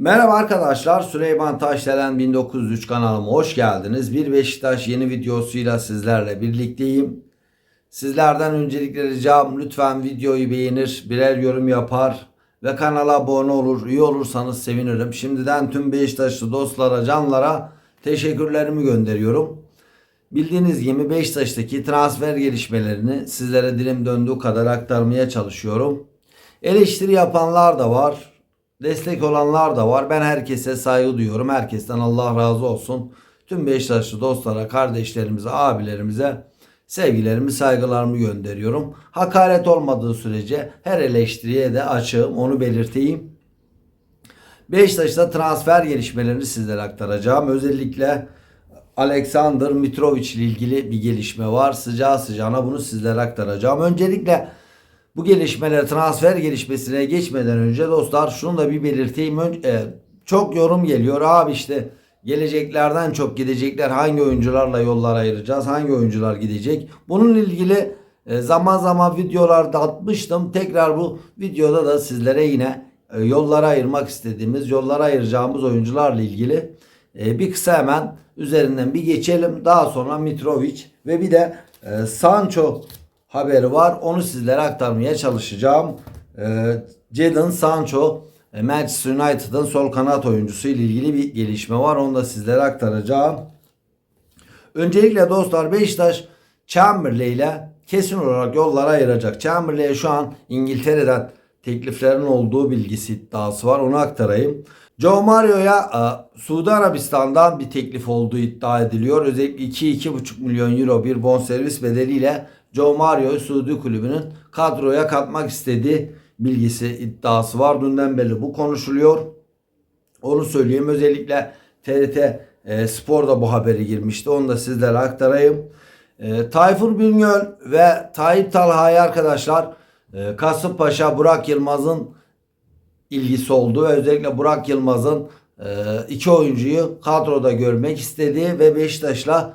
Merhaba arkadaşlar Süleyman Taşdelen 1903 kanalıma hoş geldiniz. Bir Beşiktaş yeni videosuyla sizlerle birlikteyim. Sizlerden öncelikle ricam lütfen videoyu beğenir, birer yorum yapar ve kanala abone olur, üye olursanız sevinirim. Şimdiden tüm Beşiktaşlı dostlara, canlara teşekkürlerimi gönderiyorum. Bildiğiniz gibi Beşiktaş'taki transfer gelişmelerini sizlere dilim döndüğü kadar aktarmaya çalışıyorum. Eleştiri yapanlar da var. Destek olanlar da var. Ben herkese saygı duyuyorum. Herkesten Allah razı olsun. Tüm Beşiktaşlı dostlara, kardeşlerimize, abilerimize sevgilerimi, saygılarımı gönderiyorum. Hakaret olmadığı sürece her eleştiriye de açığım. Onu belirteyim. Beşiktaş'ta transfer gelişmelerini sizlere aktaracağım. Özellikle Alexander Mitrovic ile ilgili bir gelişme var. Sıcağı sıcağına bunu sizlere aktaracağım. Öncelikle bu gelişmeler transfer gelişmesine geçmeden önce dostlar şunu da bir belirteyim. E, çok yorum geliyor. Abi işte geleceklerden çok gidecekler. Hangi oyuncularla yollar ayıracağız? Hangi oyuncular gidecek? Bununla ilgili e, zaman zaman videolarda atmıştım. Tekrar bu videoda da sizlere yine e, yollara ayırmak istediğimiz, yollara ayıracağımız oyuncularla ilgili bir kısa hemen üzerinden bir geçelim. Daha sonra Mitrovic ve bir de Sancho haberi var. Onu sizlere aktarmaya çalışacağım. E, Jadon Sancho e, Manchester United'ın sol kanat oyuncusu ile ilgili bir gelişme var. Onu da sizlere aktaracağım. Öncelikle dostlar Beşiktaş Chamberlain ile kesin olarak yollara ayıracak. Chamberlain şu an İngiltere'den tekliflerin olduğu bilgisi iddiası var. Onu aktarayım. Joe Mario'ya e, Suudi Arabistan'dan bir teklif olduğu iddia ediliyor. Özellikle 2-2,5 milyon euro bir bonservis bedeliyle Joe Mario'yu Suudi kulübünün kadroya katmak istediği bilgisi iddiası var. Dünden beri bu konuşuluyor. Onu söyleyeyim. Özellikle TRT e, Spor'da bu haberi girmişti. Onu da sizlere aktarayım. E, Tayfur Bingöl ve Tayyip Talha'yı arkadaşlar e, Kasımpaşa Burak Yılmaz'ın ilgisi oldu ve özellikle Burak Yılmaz'ın e, iki oyuncuyu kadroda görmek istediği ve Beşiktaş'la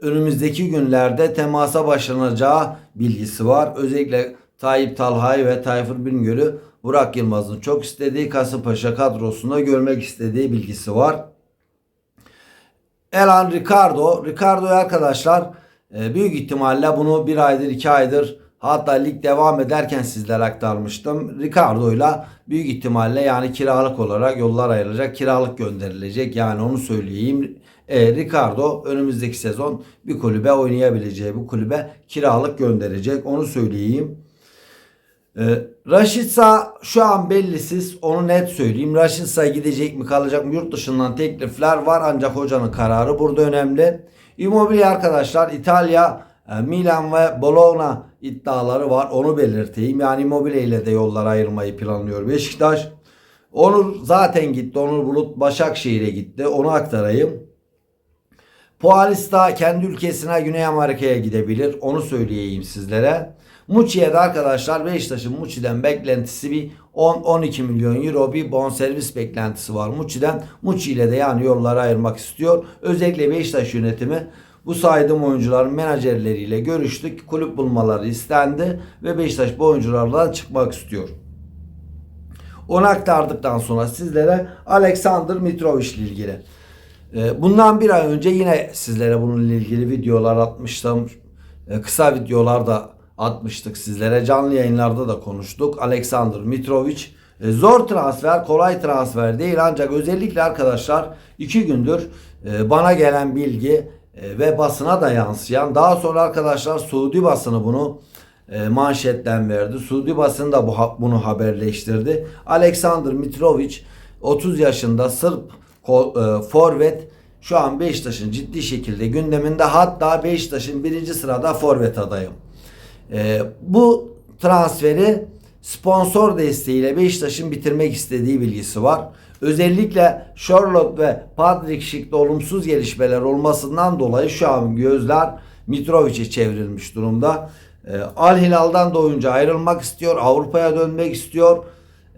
önümüzdeki günlerde temasa başlanacağı bilgisi var. Özellikle Tayyip Talha'yı ve Tayfur Bingöl'ü Burak Yılmaz'ın çok istediği Kasımpaşa kadrosunda görmek istediği bilgisi var. Elan Ricardo. Ricardo'yu arkadaşlar e, büyük ihtimalle bunu bir aydır iki aydır hatta lig devam ederken sizlere aktarmıştım. Ricardo'yla büyük ihtimalle yani kiralık olarak yollar ayrılacak. Kiralık gönderilecek. Yani onu söyleyeyim. E, Ricardo önümüzdeki sezon bir kulübe oynayabileceği bu kulübe kiralık gönderecek. Onu söyleyeyim. Ee, Raşitsa şu an bellisiz. Onu net söyleyeyim. Raşitsa gidecek mi kalacak mı? Yurt dışından teklifler var ancak hocanın kararı burada önemli. Immobile arkadaşlar İtalya, e, Milan ve Bologna iddiaları var. Onu belirteyim. Yani Immobile ile de yollar ayırmayı planlıyor Beşiktaş. Onur zaten gitti. Onur Bulut Başakşehir'e gitti. Onu aktarayım. Pualista kendi ülkesine Güney Amerika'ya gidebilir. Onu söyleyeyim sizlere. Muçi'ye de arkadaşlar Beşiktaş'ın Muçi'den beklentisi bir 10-12 milyon euro bir bonservis beklentisi var Muçi'den. Muçi ile de yani yolları ayırmak istiyor. Özellikle Beşiktaş yönetimi bu saydığım oyuncuların menajerleriyle görüştük. Kulüp bulmaları istendi ve Beşiktaş bu oyunculardan çıkmak istiyor. Onu aktardıktan sonra sizlere Alexander Mitrovic ile ilgili. Ee, Bundan bir ay önce yine sizlere bununla ilgili videolar atmıştım. Ee, Kısa videolar da atmıştık sizlere. Canlı yayınlarda da konuştuk. Alexander Mitrovic e, zor transfer, kolay transfer değil ancak özellikle arkadaşlar iki gündür e, bana gelen bilgi e, ve basına da yansıyan daha sonra arkadaşlar Suudi basını bunu manşetten verdi. Suudi basını da bu, bunu haberleştirdi. Alexander Mitrovic 30 yaşında Sırp forvet şu an Beşiktaş'ın ciddi şekilde gündeminde hatta Beşiktaş'ın birinci sırada forvet adayım. E, bu transferi sponsor desteğiyle Beşiktaş'ın bitirmek istediği bilgisi var. Özellikle Charlotte ve Patrick Schick'te olumsuz gelişmeler olmasından dolayı şu an gözler Mitrovic'e çevrilmiş durumda. E, Al Hilal'dan da oyuncu ayrılmak istiyor. Avrupa'ya dönmek istiyor.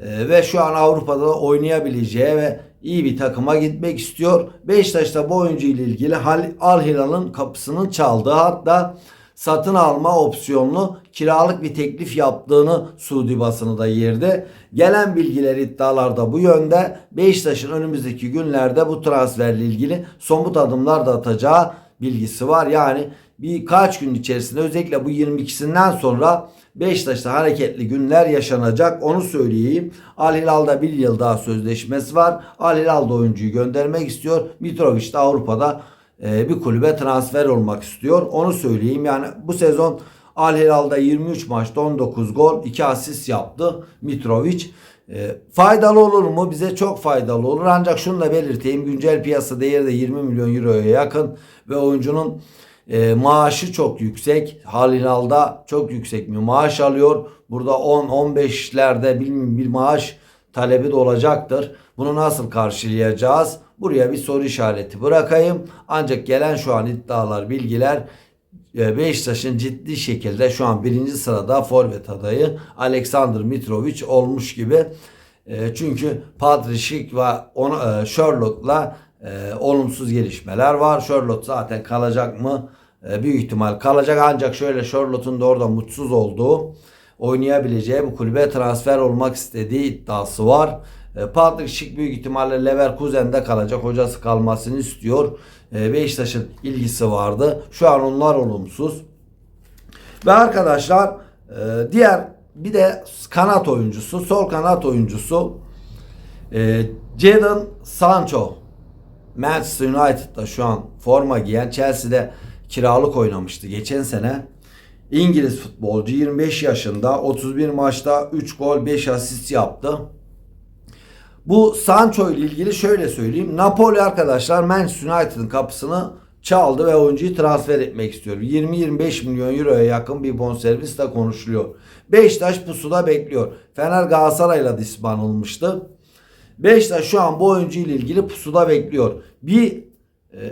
E, ve şu an Avrupa'da da oynayabileceği ve iyi bir takıma gitmek istiyor. Beşiktaş'ta bu oyuncu ile ilgili Al Hilal'ın kapısının çaldığı hatta satın alma opsiyonlu kiralık bir teklif yaptığını Suudi basını da yerde. Gelen bilgiler iddialar da bu yönde. Beşiktaş'ın önümüzdeki günlerde bu transferle ilgili somut adımlar da atacağı bilgisi var. Yani birkaç gün içerisinde özellikle bu 22'sinden sonra Beşiktaş'ta hareketli günler yaşanacak. Onu söyleyeyim. Al Hilal'da bir yıl daha sözleşmesi var. Al Hilal da oyuncuyu göndermek istiyor. Mitrovic de Avrupa'da e, bir kulübe transfer olmak istiyor. Onu söyleyeyim. Yani bu sezon Al Hilal'da 23 maçta 19 gol, 2 asist yaptı Mitrovic. E, faydalı olur mu? Bize çok faydalı olur. Ancak şunu da belirteyim. Güncel piyasa değeri de 20 milyon euroya yakın ve oyuncunun e, maaşı çok yüksek. Al Hilal'da çok yüksek bir maaş alıyor. Burada 10-15'lerde bilmiyorum bir maaş talebi de olacaktır. Bunu nasıl karşılayacağız? Buraya bir soru işareti bırakayım. Ancak gelen şu an iddialar, bilgiler e, Beşiktaş'ın ciddi şekilde şu an birinci sırada forvet adayı Alexander Mitrovic olmuş gibi. E, çünkü Patrick ve e, Sherlock'la olumsuz gelişmeler var. Charlotte zaten kalacak mı? E, büyük ihtimal kalacak ancak şöyle Charlotte'un da orada mutsuz olduğu oynayabileceği bu kulübe transfer olmak istediği iddiası var. E, Patrick Schick büyük ihtimalle Leverkusen'de kalacak. Hocası kalmasını istiyor. E, Beşiktaş'ın ilgisi vardı. Şu an onlar olumsuz. Ve arkadaşlar e, diğer bir de kanat oyuncusu, sol kanat oyuncusu e, Jadon Sancho Manchester United'da şu an forma giyen Chelsea'de kiralık oynamıştı geçen sene. İngiliz futbolcu 25 yaşında 31 maçta 3 gol 5 asist yaptı. Bu Sancho ile ilgili şöyle söyleyeyim. Napoli arkadaşlar Manchester United'ın kapısını çaldı ve oyuncuyu transfer etmek istiyor. 20-25 milyon euroya yakın bir bonservis de konuşuluyor. Beşiktaş pusuda bekliyor. Fener Galatasaray'la da anılmıştı. Beşiktaş şu an bu oyuncu ile ilgili pusuda bekliyor. Bir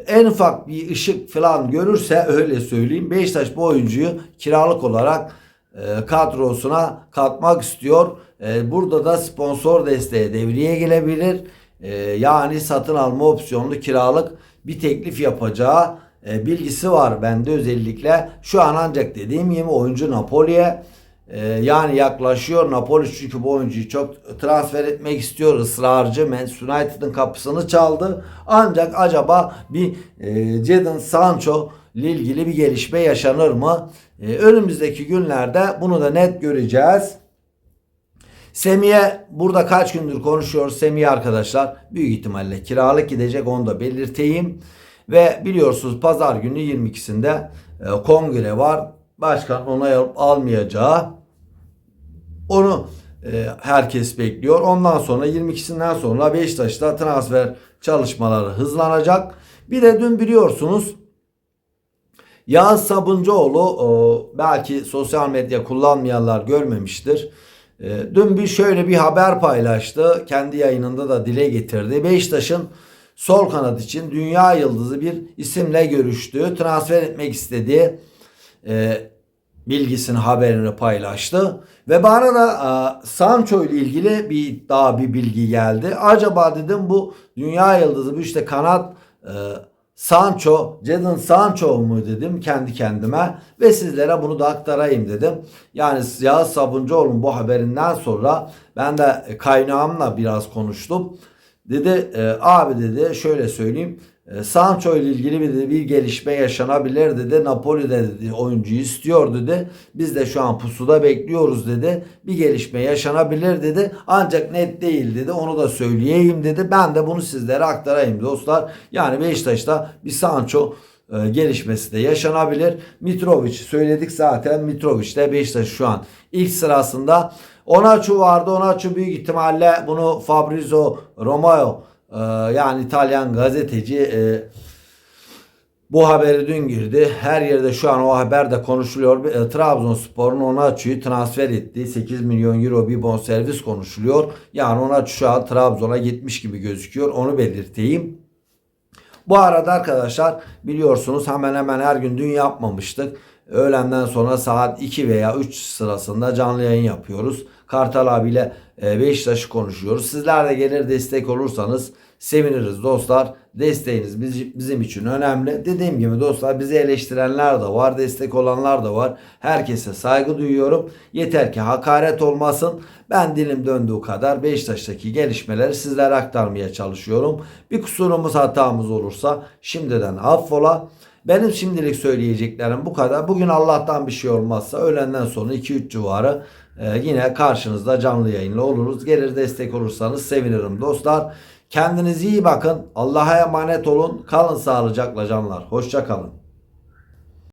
en ufak bir ışık falan görürse öyle söyleyeyim. Beşiktaş bu oyuncuyu kiralık olarak e, kadrosuna katmak istiyor. E, burada da sponsor desteği devreye gelebilir. E, yani satın alma opsiyonlu kiralık bir teklif yapacağı bilgisi var bende özellikle. Şu an ancak dediğim gibi oyuncu Napoli'ye ee, yani yaklaşıyor. Napoli çünkü bu oyuncuyu çok transfer etmek istiyor. ısrarcı. Manchester United'ın kapısını çaldı. Ancak acaba bir e, Jadon Sancho ile ilgili bir gelişme yaşanır mı? E, önümüzdeki günlerde bunu da net göreceğiz. Semih'e burada kaç gündür konuşuyoruz. Semih arkadaşlar büyük ihtimalle kiralık gidecek onu da belirteyim. Ve biliyorsunuz pazar günü 22'sinde e, kongre var. Başkan onay alıp almayacağı onu e, herkes bekliyor. Ondan sonra 22'sinden sonra Beşiktaş'ta transfer çalışmaları hızlanacak. Bir de dün biliyorsunuz Yağız Sabuncuoğlu belki sosyal medya kullanmayanlar görmemiştir. E, dün bir şöyle bir haber paylaştı. Kendi yayınında da dile getirdi. Beşiktaş'ın sol kanat için dünya yıldızı bir isimle görüştüğü, transfer etmek istediği e, bilgisini haberini paylaştı. Ve bana da e, Sancho ile ilgili bir daha bir bilgi geldi. Acaba dedim bu dünya yıldızı bu işte kanat e, Sancho, Jadon Sancho mu dedim kendi kendime ve sizlere bunu da aktarayım dedim. Yani Yağız Sabuncuoğlu'nun bu haberinden sonra ben de kaynağımla biraz konuştum. Dedi e, abi dedi şöyle söyleyeyim e, Sancho ile ilgili bir, bir gelişme yaşanabilir dedi. Napoli de dedi, oyuncuyu istiyor dedi. Biz de şu an pusuda bekliyoruz dedi. Bir gelişme yaşanabilir dedi. Ancak net değil dedi. Onu da söyleyeyim dedi. Ben de bunu sizlere aktarayım dostlar. Yani Beşiktaş'ta bir Sancho e, gelişmesi de yaşanabilir. Mitrovic söyledik zaten. Mitrovic de Beşiktaş şu an ilk sırasında. Onaçu vardı. Onaçu büyük ihtimalle bunu Fabrizio Romeo ee, yani İtalyan gazeteci e, bu haberi dün girdi. Her yerde şu an o haber de konuşuluyor. E, Trabzonspor'un Onaçu'yu transfer etti. 8 milyon euro bir bonservis konuşuluyor. Yani Onaçu şu an Trabzon'a gitmiş gibi gözüküyor. Onu belirteyim. Bu arada arkadaşlar biliyorsunuz hemen hemen her gün dün yapmamıştık. Öğlenden sonra saat 2 veya 3 sırasında canlı yayın yapıyoruz. Kartal abiyle e, Beşiktaş'ı konuşuyoruz. Sizler de gelir destek olursanız seviniriz dostlar. Desteğiniz biz- bizim için önemli. Dediğim gibi dostlar bizi eleştirenler de var, destek olanlar da var. Herkese saygı duyuyorum. Yeter ki hakaret olmasın. Ben dilim döndüğü kadar Beşiktaş'taki gelişmeleri sizlere aktarmaya çalışıyorum. Bir kusurumuz hatamız olursa şimdiden affola. Benim şimdilik söyleyeceklerim bu kadar. Bugün Allah'tan bir şey olmazsa öğlenden sonra 2-3 civarı e, yine karşınızda canlı yayınla oluruz. Gelir destek olursanız sevinirim dostlar. Kendinize iyi bakın. Allah'a emanet olun. Kalın sağlıcakla canlar. Hoşça kalın.